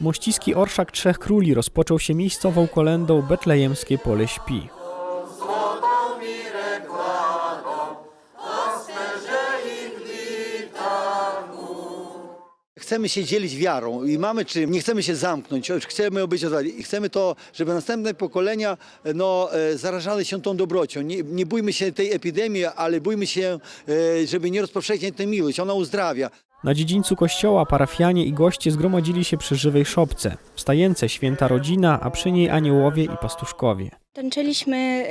Mościski orszak Trzech Króli rozpoczął się miejscową kolendą Betlejemskie Pole Śpi. Chcemy się dzielić wiarą i mamy czym, nie chcemy się zamknąć, chcemy być otwarci i chcemy to, żeby następne pokolenia no, e, zarażały się tą dobrocią. Nie, nie bójmy się tej epidemii, ale bójmy się, e, żeby nie rozpowszechniać tę miłość, ona uzdrawia. Na dziedzińcu kościoła parafianie i goście zgromadzili się przy żywej szopce. Wstające święta rodzina, a przy niej aniołowie i pastuszkowie. Tańczyliśmy,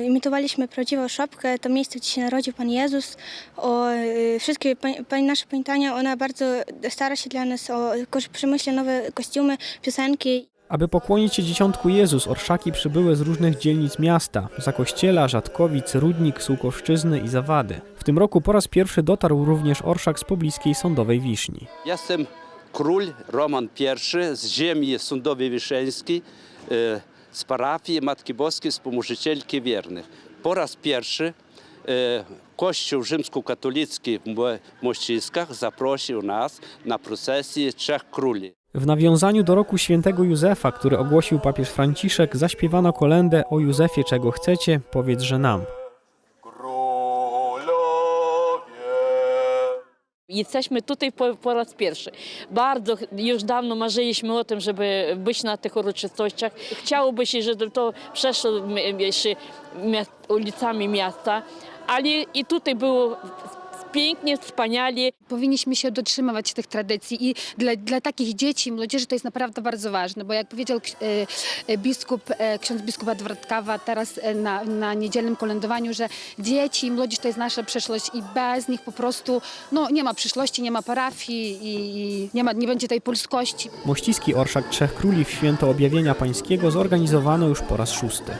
y, imitowaliśmy prawdziwą szopkę, to miejsce, gdzie się narodził Pan Jezus. O, y, wszystkie pa, pa, nasze pamiętania, ona bardzo stara się dla nas, o, przemyśla nowe kostiumy, piosenki. Aby pokłonić się dzieciątku Jezus, orszaki przybyły z różnych dzielnic miasta Zakościela, Rzadkowic, Rudnik, Sułkowszczyzny i Zawady. W tym roku po raz pierwszy dotarł również orszak z pobliskiej sądowej Wiszni. Jestem król Roman I z ziemi Sądowej Wiszeńskiej, e, z parafii Matki Boskiej Wspomożycielki Wiernych. Po raz pierwszy e, Kościół rzymskokatolicki w Mo- Mościskach zaprosił nas na procesję Trzech Króli. W nawiązaniu do roku świętego Józefa, który ogłosił papież Franciszek, zaśpiewano kolendę o Józefie czego chcecie, powiedz, że nam. Jesteśmy tutaj po, po raz pierwszy. Bardzo już dawno marzyliśmy o tym, żeby być na tych uroczystościach. Chciałoby się, żeby to przeszło ulicami miasta, ale i tutaj było pięknie, wspaniale. Powinniśmy się dotrzymywać tych tradycji i dla, dla takich dzieci i młodzieży to jest naprawdę bardzo ważne, bo jak powiedział e, e, biskup, e, ksiądz biskup Edwardkawa teraz na, na niedzielnym kolędowaniu, że dzieci i młodzież to jest nasza przyszłość i bez nich po prostu no, nie ma przyszłości, nie ma parafii i, i nie, ma, nie będzie tej polskości. Mościski orszak Trzech Króli w święto objawienia pańskiego zorganizowano już po raz szósty.